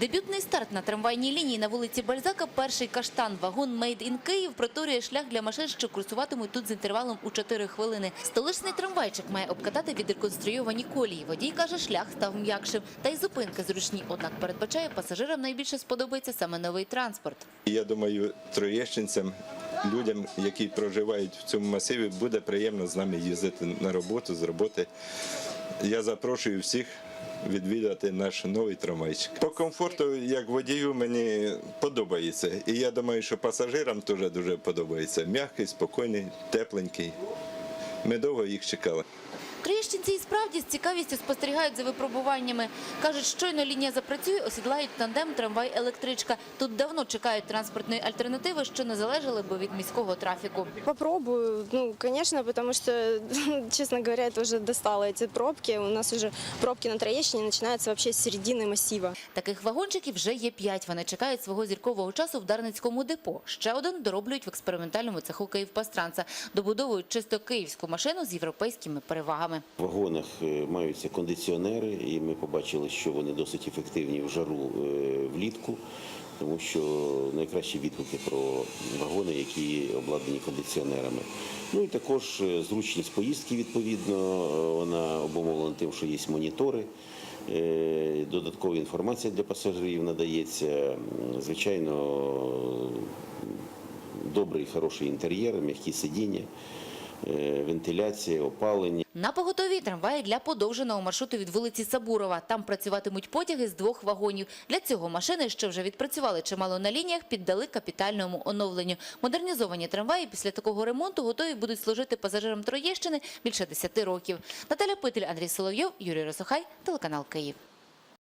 Дебютний старт на трамвайній лінії на вулиці Бальзака перший каштан. Вагон «Made in Київ» проторює шлях для машин, що курсуватимуть тут з інтервалом у 4 хвилини. Столичний трамвайчик має обкатати відреконструйовані колії. Водій каже, шлях став м'якшим. Та й зупинки зручні. Однак передбачає, пасажирам найбільше сподобається саме новий транспорт. Я думаю, троєщинцям, людям, які проживають в цьому масиві, буде приємно з нами їздити на роботу, з роботи. Я запрошую всіх відвідати наш новий трамвайчик. По комфорту, як водію, мені подобається. І я думаю, що пасажирам теж дуже подобається. М'який, спокійний, тепленький. Ми довго їх чекали. Троєщинці і справді з цікавістю спостерігають за випробуваннями. Кажуть, щойно лінія запрацює, осідлають тандем трамвай-електричка. Тут давно чекають транспортної альтернативи, що не залежали би від міського трафіку. Попробую, ну, конечно, потому что, честно говоря, это уже достало эти пробки. У нас уже пробки на Троещине начинаются вообще с середины массива. Таких вагончиків вже є п'ять. Вони чекають свого зіркового часу в Дарницькому депо. Ще один дороблюють в експериментальному цеху Київпастранца. Добудовують чисто київську машину з європейськими перевагами. В вагонах е, маються кондиціонери, і ми побачили, що вони досить ефективні в жару е, влітку, тому що найкращі відгуки про вагони, які обладнані кондиціонерами. Ну і також е, зручність поїздки, відповідно, вона обумовлена тим, що є монітори. Додаткова інформація для пасажирів надається. Звичайно, добрий, хороший інтер'єр, м'які сидіння, е, вентиляція, опалення. На поготові трамваї для подовженого маршруту від вулиці Сабурова. Там працюватимуть потяги з двох вагонів. Для цього машини, що вже відпрацювали чимало на лініях, піддали капітальному оновленню. Модернізовані трамваї після такого ремонту готові будуть служити пасажирам Троєщини більше 10 років. Наталя Питель, Андрій Соловйов, Юрій Росохай, телеканал Київ.